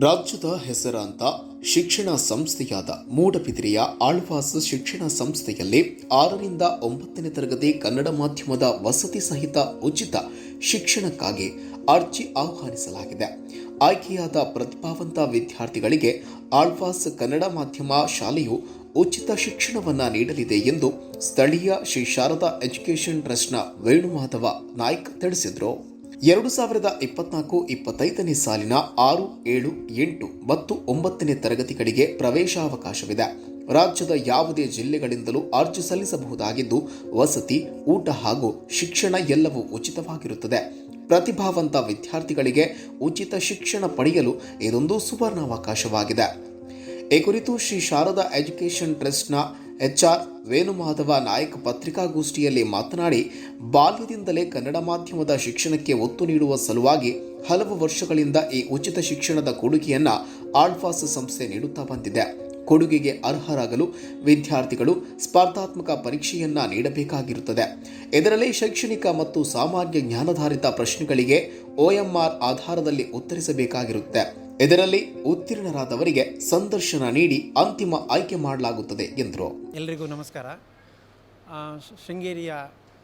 ರಾಜ್ಯದ ಹೆಸರಾಂತ ಶಿಕ್ಷಣ ಸಂಸ್ಥೆಯಾದ ಮೂಡಬಿದಿರೆಯ ಆಳ್ವಾಸ್ ಶಿಕ್ಷಣ ಸಂಸ್ಥೆಯಲ್ಲಿ ಆರರಿಂದ ಒಂಬತ್ತನೇ ತರಗತಿ ಕನ್ನಡ ಮಾಧ್ಯಮದ ವಸತಿ ಸಹಿತ ಉಚಿತ ಶಿಕ್ಷಣಕ್ಕಾಗಿ ಅರ್ಜಿ ಆಹ್ವಾನಿಸಲಾಗಿದೆ. ಆಯ್ಕೆಯಾದ ಪ್ರತಿಭಾವಂತ ವಿದ್ಯಾರ್ಥಿಗಳಿಗೆ ಆಳ್ವಾಸ್ ಕನ್ನಡ ಮಾಧ್ಯಮ ಶಾಲೆಯು ಉಚಿತ ಶಿಕ್ಷಣವನ್ನು ನೀಡಲಿದೆ ಎಂದು ಸ್ಥಳೀಯ ಶ್ರೀ ಶಾರದಾ ಎಜುಕೇಷನ್ ಟ್ರಸ್ಟ್ನ ವೇಣುಮಾಧವ ನಾಯ್ಕ್ ತಿಳಿಸಿದರು. ಎರಡು ಸಾವಿರದ ಇಪ್ಪತ್ನಾಲ್ಕು ಇಪ್ಪತ್ತೈದನೇ ಸಾಲಿನ ಆರು, ಏಳು, ಎಂಟು, ಮತ್ತು ಒಂಬತ್ತನೇ ತರಗತಿಗಳಿಗೆ ಪ್ರವೇಶಾವಕಾಶವಿದೆ. ರಾಜ್ಯದ ಯಾವುದೇ ಜಿಲ್ಲೆಗಳಿಂದಲೂ ಅರ್ಜಿ ಸಲ್ಲಿಸಬಹುದಾಗಿದ್ದು, ವಸತಿ, ಊಟ ಹಾಗೂ ಶಿಕ್ಷಣ ಎಲ್ಲವೂ ಉಚಿತವಾಗಿರುತ್ತದೆ. ಪ್ರತಿಭಾವಂತ ವಿದ್ಯಾರ್ಥಿಗಳಿಗೆ ಉಚಿತ ಶಿಕ್ಷಣ ಪಡೆಯಲು ಇದೊಂದು ಸುವರ್ಣಾವಕಾಶವಾಗಿದೆ. ಈ ಕುರಿತು ಶ್ರೀ ಶಾರದಾ ಎಜುಕೇಷನ್ ಟ್ರಸ್ಟ್ನ ಎಚ್ಆರ್ ವೇಣುಮಾಧವ ನಾಯಕ್ ಪತ್ರಿಕಾಗೋಷ್ಠಿಯಲ್ಲಿ ಮಾತನಾಡಿ, ಬಾಲ್ಯದಿಂದಲೇ ಕನ್ನಡ ಮಾಧ್ಯಮದ ಶಿಕ್ಷಣಕ್ಕೆ ಒತ್ತು ನೀಡುವ ಸಲುವಾಗಿ ಹಲವು ವರ್ಷಗಳಿಂದ ಈ ಉಚಿತ ಶಿಕ್ಷಣದ ಕೊಡುಗೆಯನ್ನು ಆಳ್ಫಾಸ್ ಸಂಸ್ಥೆ ನೀಡುತ್ತಾ ಬಂದಿದೆ. ಕೊಡುಗೆಗೆ ಅರ್ಹರಾಗಲು ವಿದ್ಯಾರ್ಥಿಗಳು ಸ್ಪರ್ಧಾತ್ಮಕ ಪರೀಕ್ಷೆಯನ್ನು ನೀಡಬೇಕಾಗಿರುತ್ತದೆ. ಇದರಲ್ಲಿ ಶೈಕ್ಷಣಿಕ ಮತ್ತು ಸಾಮಾನ್ಯ ಜ್ಞಾನಾಧಾರಿತ ಪ್ರಶ್ನೆಗಳಿಗೆ ಓಎಂಆರ್ ಆಧಾರದಲ್ಲಿ ಉತ್ತರಿಸಬೇಕಾಗಿರುತ್ತೆ. ಇದರಲ್ಲಿ ಉತ್ತೀರ್ಣರಾದವರಿಗೆ ಸಂದರ್ಶನ ನೀಡಿ ಅಂತಿಮ ಆಯ್ಕೆ ಮಾಡಲಾಗುತ್ತದೆ ಎಂದರು. ಎಲ್ರಿಗೂ ನಮಸ್ಕಾರ. ಶೃಂಗೇರಿಯ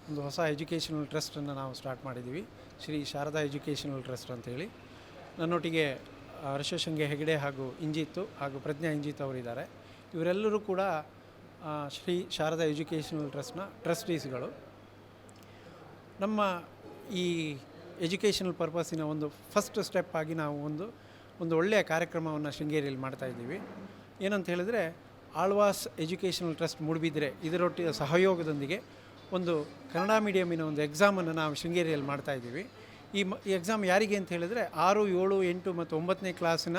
ಒಂದು ಹೊಸ ಎಜುಕೇಷನಲ್ ಟ್ರಸ್ಟನ್ನು ನಾವು ಸ್ಟಾರ್ಟ್ ಮಾಡಿದ್ದೀವಿ. ಶ್ರೀ ಶಾರದಾ ಎಜುಕೇಷನಲ್ ಟ್ರಸ್ಟ್ ಅಂತೇಳಿ ನನ್ನೊಟ್ಟಿಗೆ ಋಷಶೃಂಗೆ ಹೆಗಡೆ ಹಾಗೂ ಇಂಜಿತ್ತು ಹಾಗೂ ಪ್ರಜ್ಞಾ ಇಂಜಿತ್ ಅವರಿದ್ದಾರೆ. ಇವರೆಲ್ಲರೂ ಕೂಡ ಶ್ರೀ ಶಾರದಾ ಎಜುಕೇಷನಲ್ ಟ್ರಸ್ಟ್ನ ಟ್ರಸ್ಟೀಸ್ಗಳು. ನಮ್ಮ ಈ ಎಜುಕೇಷನಲ್ ಪರ್ಪಸಿನ ಒಂದು ಫಸ್ಟ್ ಸ್ಟೆಪ್ ಆಗಿ ನಾವು ಒಂದು ಒಂದು ಒಳ್ಳೆಯ ಕಾರ್ಯಕ್ರಮವನ್ನು ಶೃಂಗೇರಿಯಲ್ಲಿ ಮಾಡ್ತಾ ಇದ್ದೀವಿ. ಏನಂತ ಹೇಳಿದರೆ, ಆಳ್ವಾಸ್ ಎಜುಕೇಷನಲ್ ಟ್ರಸ್ಟ್ ಮೂಡಿಬಿದ್ರೆ ಇದರೊಟ್ಟಿಗೆ ಸಹಯೋಗದೊಂದಿಗೆ ಒಂದು ಕನ್ನಡ ಮೀಡಿಯಮಿನ ಒಂದು ಎಕ್ಸಾಮನ್ನು ನಾವು ಶೃಂಗೇರಿಯಲ್ಲಿ ಮಾಡ್ತಾ ಇದ್ದೀವಿ. ಈ ಮ ಎಕ್ಸಾಮ್ ಯಾರಿಗೆ ಅಂತ ಹೇಳಿದರೆ, ಆರು, ಏಳು, ಎಂಟು ಮತ್ತು ಒಂಬತ್ತನೇ ಕ್ಲಾಸಿನ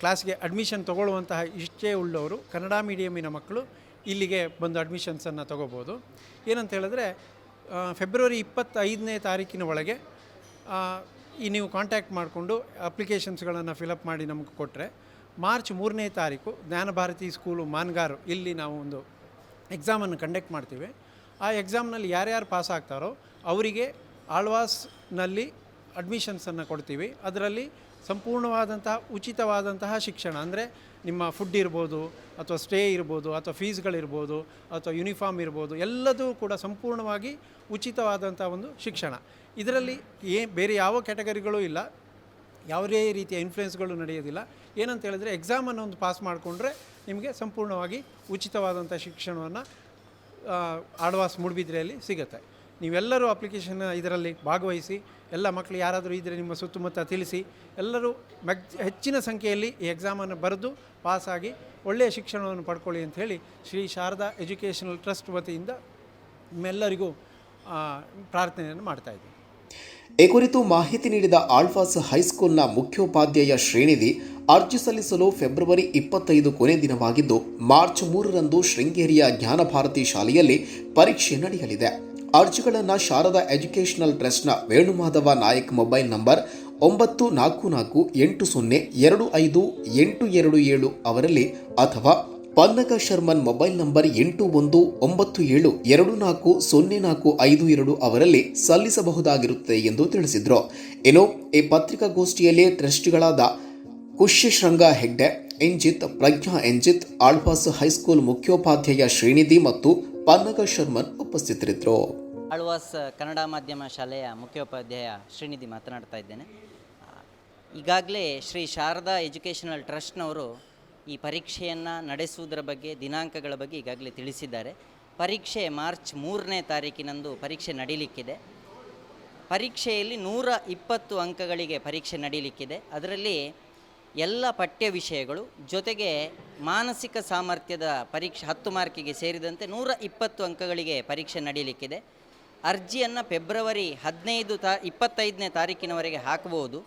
ಕ್ಲಾಸ್ಗೆ ಅಡ್ಮಿಷನ್ ತಗೊಳ್ಳುವಂತಹ ಇಷ್ಟೇ ಉಳ್ಳವರು ಕನ್ನಡ ಮೀಡಿಯಮಿನ ಮಕ್ಕಳು ಇಲ್ಲಿಗೆ ಬಂದು ಅಡ್ಮಿಷನ್ಸನ್ನು ತಗೋಬೋದು. ಏನಂತ ಹೇಳಿದ್ರೆ ಫೆಬ್ರವರಿ ಇಪ್ಪತ್ತೈದನೇ ತಾರೀಕಿನ ಒಳಗೆ ಈ ನೀವು ಕಾಂಟ್ಯಾಕ್ಟ್ ಮಾಡಿಕೊಂಡು ಅಪ್ಲಿಕೇಶನ್ಸ್ಗಳನ್ನು ಫಿಲಪ್ ಮಾಡಿ ನಮಗೆ ಕೊಟ್ಟರೆ ಮಾರ್ಚ್ ಮೂರನೇ ತಾರೀಕು ಜ್ಞಾನಭಾರತಿ ಸ್ಕೂಲು ಮಾನ್ಗಾರು ಇಲ್ಲಿ ನಾವು ಒಂದು ಎಕ್ಸಾಮನ್ನು ಕಂಡಕ್ಟ್ ಮಾಡ್ತೀವಿ. ಆ ಎಕ್ಸಾಮ್ನಲ್ಲಿ ಯಾರ್ಯಾರು ಪಾಸ್ ಆಗ್ತಾರೋ, ಅವರಿಗೆ ಆಳ್ವಾಸ್ನಲ್ಲಿ ಅಡ್ಮಿಷನ್ಸನ್ನು ಕೊಡ್ತೀವಿ. ಅದರಲ್ಲಿ ಸಂಪೂರ್ಣವಾದಂತಹ ಉಚಿತವಾದಂತಹ ಶಿಕ್ಷಣ. ಅಂದರೆ ನಿಮ್ಮ ಫುಡ್ ಇರ್ಬೋದು, ಅಥವಾ ಸ್ಟೇ ಇರ್ಬೋದು, ಅಥವಾ ಫೀಸ್ಗಳಿರ್ಬೋದು ಅಥವಾ ಯೂನಿಫಾರ್ಮ್ ಇರ್ಬೋದು, ಎಲ್ಲದೂ ಕೂಡ ಸಂಪೂರ್ಣವಾಗಿ ಉಚಿತವಾದಂಥ ಒಂದು ಶಿಕ್ಷಣ. ಇದರಲ್ಲಿ ಏ, ಬೇರೆ ಯಾವ ಕ್ಯಾಟಗರಿಗಳೂ ಇಲ್ಲ. ಯಾವುದೇ ರೀತಿಯ ಇನ್ಫ್ಲುಯೆನ್ಸ್ಗಳು ನಡೆಯೋದಿಲ್ಲ. ಏನಂತ ಹೇಳಿದ್ರೆ ಎಕ್ಸಾಮನ್ನು ಒಂದು ಪಾಸ್ ಮಾಡಿಕೊಂಡ್ರೆ ನಿಮಗೆ ಸಂಪೂರ್ಣವಾಗಿ ಉಚಿತವಾದಂಥ ಶಿಕ್ಷಣವನ್ನು ಆಳ್ವಾಸ್ ಮೂಡುಬಿದ್ರೆಯಲ್ಲಿ ಸಿಗುತ್ತೆ. ನೀವೆಲ್ಲರೂ ಅಪ್ಲಿಕೇಶನ್ ಇದರಲ್ಲಿ ಭಾಗವಹಿಸಿ, ಎಲ್ಲ ಮಕ್ಕಳು ಯಾರಾದರೂ ಇದ್ದರೆ ನಿಮ್ಮ ಸುತ್ತಮುತ್ತ ತಿಳಿಸಿ, ಎಲ್ಲರೂ ಮೆಗ್, ಹೆಚ್ಚಿನ ಸಂಖ್ಯೆಯಲ್ಲಿ ಈ ಎಕ್ಸಾಮನ್ನು ಬರೆದು ಪಾಸಾಗಿ ಒಳ್ಳೆಯ ಶಿಕ್ಷಣವನ್ನು ಪಡ್ಕೊಳ್ಳಿ ಅಂತ ಹೇಳಿ ಶ್ರೀ ಶಾರದಾ ಎಜುಕೇಷನಲ್ ಟ್ರಸ್ಟ್ ವತಿಯಿಂದ ನಿಮ್ಮೆಲ್ಲರಿಗೂ ಪ್ರಾರ್ಥನೆಯನ್ನು ಮಾಡ್ತಾ ಇದ್ದೀನಿ. ಈ ಕುರಿತು ಮಾಹಿತಿ ನೀಡಿದ ಆಳ್ವಾಸ್ ಹೈಸ್ಕೂಲ್ನ ಮುಖ್ಯೋಪಾಧ್ಯಾಯ ಶ್ರೇಣಿಧಿ ಅರ್ಜಿ ಸಲ್ಲಿಸಲು ಫೆಬ್ರವರಿ ಇಪ್ಪತ್ತೈದು ಕೊನೆ ದಿನವಾಗಿದ್ದು ಮಾರ್ಚ್ ಮೂರರಂದು ಶೃಂಗೇರಿಯ ಜ್ಞಾನಭಾರತಿ ಶಾಲೆಯಲ್ಲಿ ಪರೀಕ್ಷೆ ನಡೆಯಲಿದೆ. ಅರ್ಜಿಗಳನ್ನು ಶಾರದಾ ಎಜುಕೇಷನಲ್ ಟ್ರಸ್ಟ್ನ ವೇಣುಮಾಧವ ನಾಯಕ್ ಮೊಬೈಲ್ ನಂಬರ್ ಒಂಬತ್ತು ನಾಲ್ಕು ನಾಲ್ಕು ಎಂಟು ಸೊನ್ನೆ ಎರಡು ಐದು ಎಂಟು ಎರಡು ಏಳು ಅವರಲ್ಲಿ ಅಥವಾ ಪನ್ನಗ ಶರ್ಮನ್ ಮೊಬೈಲ್ ನಂಬರ್ ಎಂಟು ಒಂದು ಒಂಬತ್ತು ಏಳು ಎರಡು ನಾಲ್ಕು ಸೊನ್ನೆ ನಾಲ್ಕು ಐದು ಎರಡು ಅವರಲ್ಲಿ ಸಲ್ಲಿಸಬಹುದಾಗಿರುತ್ತದೆ ಎಂದು ತಿಳಿಸಿದರು. ಇನ್ನು ಈ ಪತ್ರಿಕಾಗೋಷ್ಠಿಯಲ್ಲಿ ಟ್ರಸ್ಟಿಗಳಾದ ಕುಶ್ಯಶೃಂಗ ಹೆಗ್ಡೆ ಎಂಜಿತ್ ಪ್ರಜ್ಞಾ ಎಂಜಿತ್ ಆಳ್ವಾಸ್ ಹೈಸ್ಕೂಲ್ ಮುಖ್ಯೋಪಾಧ್ಯಾಯ ಶ್ರೀನಿಧಿ ಮತ್ತು ಪನ್ನಗ ಶರ್ಮನ್ ಉಪಸ್ಥಿತರಿದ್ದರು. ಆಳ್ವಾಸ್ ಕನ್ನಡ ಮಾಧ್ಯಮ ಶಾಲೆಯ ಮುಖ್ಯೋಪಾಧ್ಯಾಯ ಶ್ರೀನಿಧಿ ಮಾತನಾಡ್ತಾ ಇದ್ದೇನೆ. ಈಗಾಗಲೇ ಶ್ರೀ ಶಾರದಾ ಎಜುಕೇಷನಲ್ ಟ್ರಸ್ಟ್ನವರು ಈ ಪರೀಕ್ಷೆಯನ್ನು ನಡೆಸುವುದರ ಬಗ್ಗೆ, ದಿನಾಂಕಗಳ ಬಗ್ಗೆ ಈಗಾಗಲೇ ತಿಳಿಸಿದ್ದಾರೆ. ಪರೀಕ್ಷೆ ಮಾರ್ಚ್ ಮೂರನೇ ತಾರೀಕಿನಂದು ಪರೀಕ್ಷೆ ನಡೀಲಿಕ್ಕಿದೆ. ಪರೀಕ್ಷೆಯಲ್ಲಿ ನೂರ ಇಪ್ಪತ್ತು ಅಂಕಗಳಿಗೆ ಪರೀಕ್ಷೆ ನಡೀಲಿಕ್ಕಿದೆ. ಅದರಲ್ಲಿ ಎಲ್ಲ ಪಠ್ಯ ವಿಷಯಗಳು ಜೊತೆಗೆ ಮಾನಸಿಕ ಸಾಮರ್ಥ್ಯದ ಪರೀಕ್ಷೆ ಹತ್ತು ಮಾರ್ಕಿಗೆ ಸೇರಿದಂತೆ ನೂರ ಇಪ್ಪತ್ತು ಅಂಕಗಳಿಗೆ ಪರೀಕ್ಷೆ ನಡೀಲಿಕ್ಕಿದೆ. ಅರ್ಜಿಯನ್ನು ಫೆಬ್ರವರಿ ಹದಿನೈದು ತಾ, ಇಪ್ಪತ್ತೈದನೇ ತಾರೀಕಿನವರೆಗೆ ಹಾಕಬಹುದು.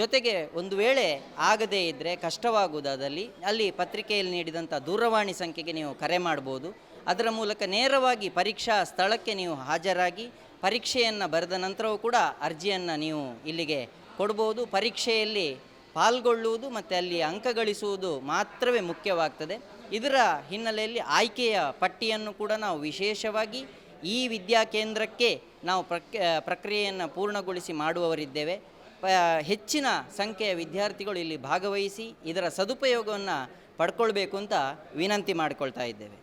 ಜೊತೆಗೆ ಒಂದು ವೇಳೆ ಆಗದೇ ಇದ್ದರೆ ಕಷ್ಟವಾಗುವುದಾದಲ್ಲಿ ಅಲ್ಲಿ ಪತ್ರಿಕೆಯಲ್ಲಿ ನೀಡಿದಂಥ ದೂರವಾಣಿ ಸಂಖ್ಯೆಗೆ ನೀವು ಕರೆ ಮಾಡ್ಬೋದು. ಅದರ ಮೂಲಕ ನೇರವಾಗಿ ಪರೀಕ್ಷಾ ಸ್ಥಳಕ್ಕೆ ನೀವು ಹಾಜರಾಗಿ ಪರೀಕ್ಷೆಯನ್ನು ಬರೆದ ನಂತರವೂ ಕೂಡ ಅರ್ಜಿಯನ್ನು ನೀವು ಇಲ್ಲಿಗೆ ಕೊಡ್ಬೋದು. ಪರೀಕ್ಷೆಯಲ್ಲಿ ಪಾಲ್ಗೊಳ್ಳುವುದು ಮತ್ತು ಅಲ್ಲಿ ಅಂಕ ಗಳಿಸುವುದು ಮಾತ್ರವೇ ಮುಖ್ಯವಾಗ್ತದೆ. ಇದರ ಹಿನ್ನೆಲೆಯಲ್ಲಿ ಆಯ್ಕೆಯ ಪಟ್ಟಿಯನ್ನು ಕೂಡ ನಾವು ವಿಶೇಷವಾಗಿ ಈ ವಿದ್ಯಾ ಕೇಂದ್ರಕ್ಕೆ ನಾವು ಪ್ರಕ್ ಪ್ರಕ್ರಿಯೆಯನ್ನು ಪೂರ್ಣಗೊಳಿಸಿ ಮಾಡುವವರಿದ್ದೇವೆ. ಹೆಚ್ಚಿನ ಸಂಖ್ಯೆಯ ವಿದ್ಯಾರ್ಥಿಗಳು ಇಲ್ಲಿ ಭಾಗವಹಿಸಿ ಇದರ ಸದುಪಯೋಗವನ್ನು ಪಡ್ಕೊಳ್ಬೇಕು ಅಂತ ವಿನಂತಿ ಮಾಡಿಕೊಳ್ತಾ ಇದ್ದೇವೆ.